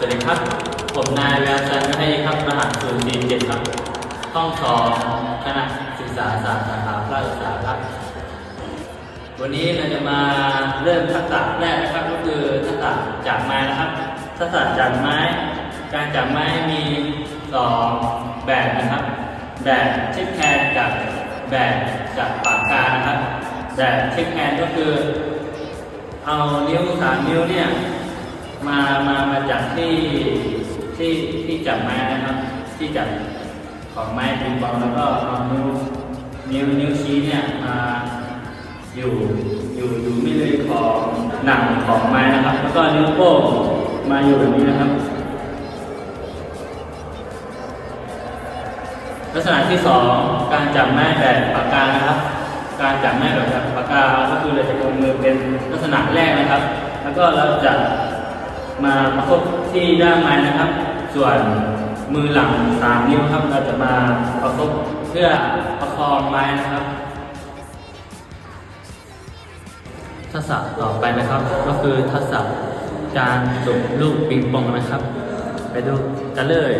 สวัสดีครับ ผมนายแววจันทร์ให้ครับรหัสศูนย์สี่เจ็ดครับห้องสองคณะศึกษาศาสตร์สาขาพระศึกษาครับ วันนี้เราจะมาเริ่มทักษะแรกนะครับก็คือทักษะจากไม้นะครับทักษะจากไม้ การจับไม้มีสองแบบนะครับ แบบเช็คแฮนด์กับแบบจับปากกานะครับ แบบเช็คแฮนด์ก็คือ เอานิ้วสามนิ้วเนี่ย มามามาจับที่ที่ที่จับไม้นะครับ ที่จับของไม้ปิงปองแล้วก็เอานิ้วนิ้วนิ้วชี้เนี่ยมาอยู่อยู่อยู่ไม่เลยของหนังของไม้นะครับ แล้วก็นิ้วโป้งมาอยู่แบบนี้นะครับ ลักษณะที่สองการจับไม้แบบปากกานะครับ การจับไม้แบบปากกาก็คือเราจะลงมือเป็นลักษณะแรกนะครับ แล้วก็เราจะ มาประคบที่ด้านไม้นะครับ ส่วนมือหลังสามนิ้วครับ เราจะมาประคบเพื่อประคองไม้นะครับทักษะต่อไปนะครับ ก็คือทักษะการตบลูกปิงปองนะครับ ไปดูกันเลย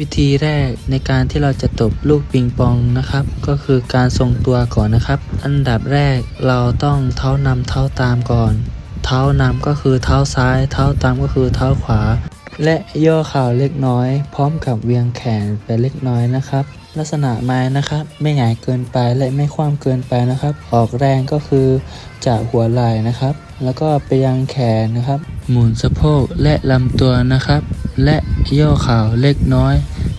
วิธีแรกในการที่เราจะตบลูกปิงปองนะครับ ก็คือการทรงตัวก่อนนะครับ อันดับแรกเราต้องเท้านำเท้าตามก่อน เท้านำก็คือเท้าซ้าย เท้าตามก็คือเท้าขวา และย่อเข่าเล็กน้อย พร้อมกับเวียงแขนไปเล็กน้อยนะครับ ลักษณะไม้นะครับ ไม่หงายเกินไปและไม่คว่ำเกินไปนะครับ ออกแรงก็คือจากหัวไหล่นะครับ แล้วก็ไปยังแขนนะครับ หมุนสะโพกและลำตัวนะครับ และย่อข่าเล็กน้อย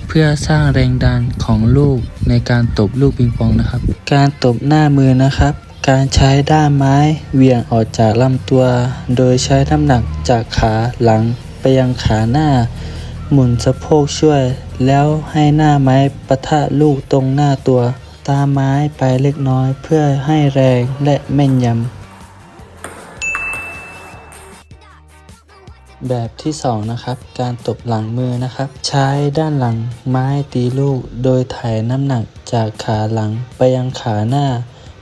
เพื่อสร้างแรงดันของลูกในการตบลูกปิงปองนะครับ การตบหน้ามือนะครับ การใช้ด้ามไม้เวียงออกจากลำตัว โดยใช้น้ำหนักจากขาหลังไปยังขาหน้า หมุนสะโพกช่วย แล้วให้หน้าไม้ปะทะลูกตรงหน้าตัว ตาไม้ไปเล็กน้อยเพื่อให้แรงและแม่นยำ แบบที่สองนะครับการตบหลังมือนะครับ ใช้ด้านหลังไม้ตีลูก โดยถ่ายน้ำหนักจากขาหลังไปยังขาหน้า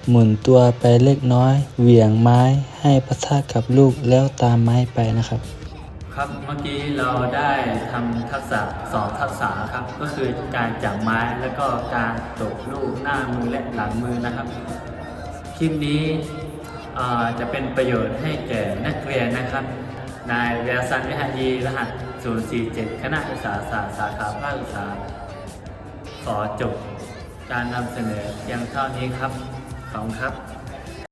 หมุนตัวไปเล็กน้อย เหวี่ยงไม้ให้ปะทะกับลูกแล้วตามไม้ไปนะครับครับเมื่อกี้เราได้ทำทักษะสองทักษะครับ ก็คือการจับไม้แล้วก็การตบลูกหน้ามือและหลังมือนะครับ คลิปนี้จะเป็นประโยชน์ให้แก่นักเรียนนะครับ นายเวียซันวิหารีรหัส 047 คณะศึกษาศาสตร์สาขาภาคศึกษาขอจบการนำเสนอเพียงเท่านี้ครับ ขอบคุณครับ